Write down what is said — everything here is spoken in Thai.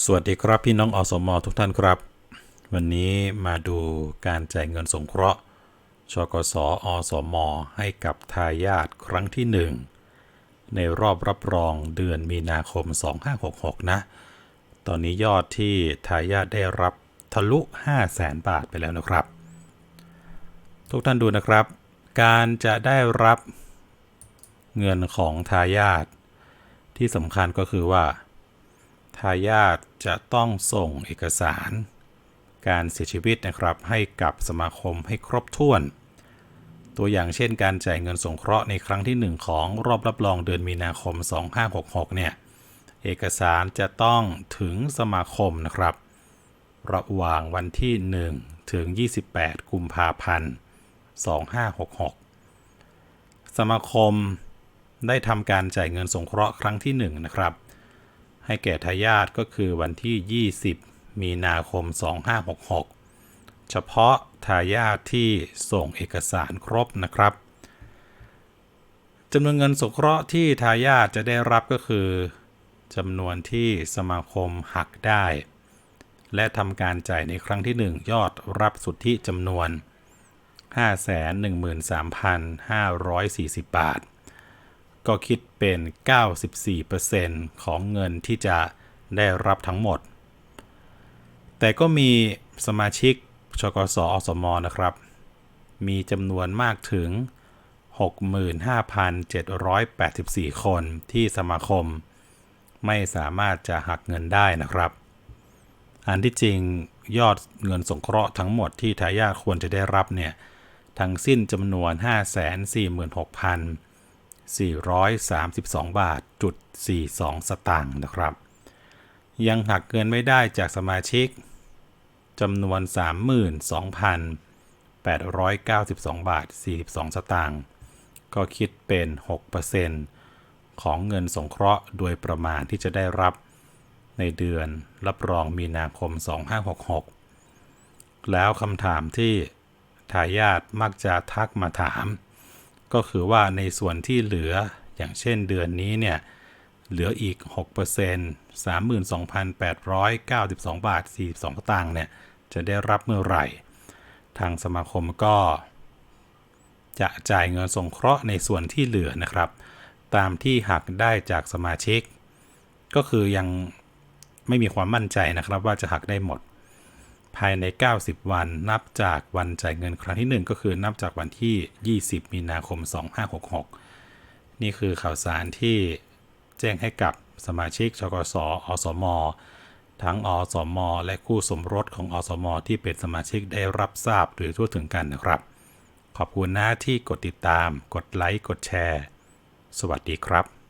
สวัสดีครับพี่น้องอสมทุกท่านครับ วันนี้มาดูการจ่ายเงินสงเคราะห์ชกสอสมให้กับทายาทครั้งที่หนึ่งในรอบรับรองเดือนมีนาคม 2566 นะ ตอนนี้ยอดที่ทายาทได้รับทะลุ 5 0 0แสนบาทไปแล้วนะครับ ทุกท่านดูนะครับ การจะได้รับเงินของทายาทที่สำคัญก็คือว่าายาทจะต้องส่งเอกสาร การเสียชีวิตนะครับให้กับสมาคมให้ครบถ้วน ตัวอย่างเช่นการจ่ายเงินสงเคราะห์ในครั้งที่ 1 ของรอบรับรองเดือนมีนาคม 2566 เนี่ย เอกสารจะต้องถึงสมาคมนะครับ ระหว่างวันที่ 1 ถึง 28 กุมภาพันธ์ 2566 สมาคมได้ทำการจ่ายเงินสงเคราะห์ครั้งที่ 1 นะครับ ให้แก่ทายาทก็คือวันที่ 20 มีนาคม 2566 เฉพาะทายาทที่ส่งเอกสารครบนะครับจำนวนเงินสงเคราะห์ที่ทายาทจะได้รับก็คือจำนวนที่สมาคมหักได้ และทำการจ่ายในครั้งที่ 1 ยอดรับสุทธิจำนวน 513,540 บาท ก็คิดเป็น 94%ของเงินที่จะได้รับทั้งหมด แต่ก็มีสมาชิกชกสอสมนะครับ มีจำนวนมากถึง 65,784 คนที่สมาคม ไม่สามารถจะหักเงินได้นะครับ อันที่จริงยอดเงินสงเคราะห์ทั้งหมดที่ทายาทควรจะได้รับเนี่ย ทั้งสิ้นจำนวน 546,000 432 บาทจุด42 สตางค์นะครับ ยังหักเงินไม่ได้จากสมาชิกจำนวน 32,892 บาท 42 สตางค์ก็คิดเป็น 6%ของเงินสงเคราะห์โดยประมาณที่จะได้รับในเดือนรับรองมีนาคม 2566 แล้วคำถามที่ทายาทมักจะทักมาถาม ก็คือว่าในส่วนที่เหลืออย่างเช่นเดือนนี้เนี่ย เหลืออีก 6% 32,892 บาท 42สตางค์เนี่ย จะได้รับเมื่อไหร่ ทางสมาคมก็ จะจ่ายเงินสงเคราะห์ในส่วนที่เหลือนะครับ ตามที่หักได้จากสมาชิก ก็คือยังไม่มีความมั่นใจนะครับว่าจะหักได้หมด ภายใน 90 วัน นับจากวันจ่ายเงินครั้งที่ 1 ก็คือนับจากวันที่ 20 มีนาคม 2566 นี่คือข่าวสารที่แจ้งให้กับสมาชิกชกสอสม ทั้งอสม และคู่สมรสของอสม ที่เป็นสมาชิกได้รับทราบหรือทั่วถึงกันนะครับ ขอบคุณนะที่กดติดตาม กดไลค์ กดแชร์ สวัสดีครับ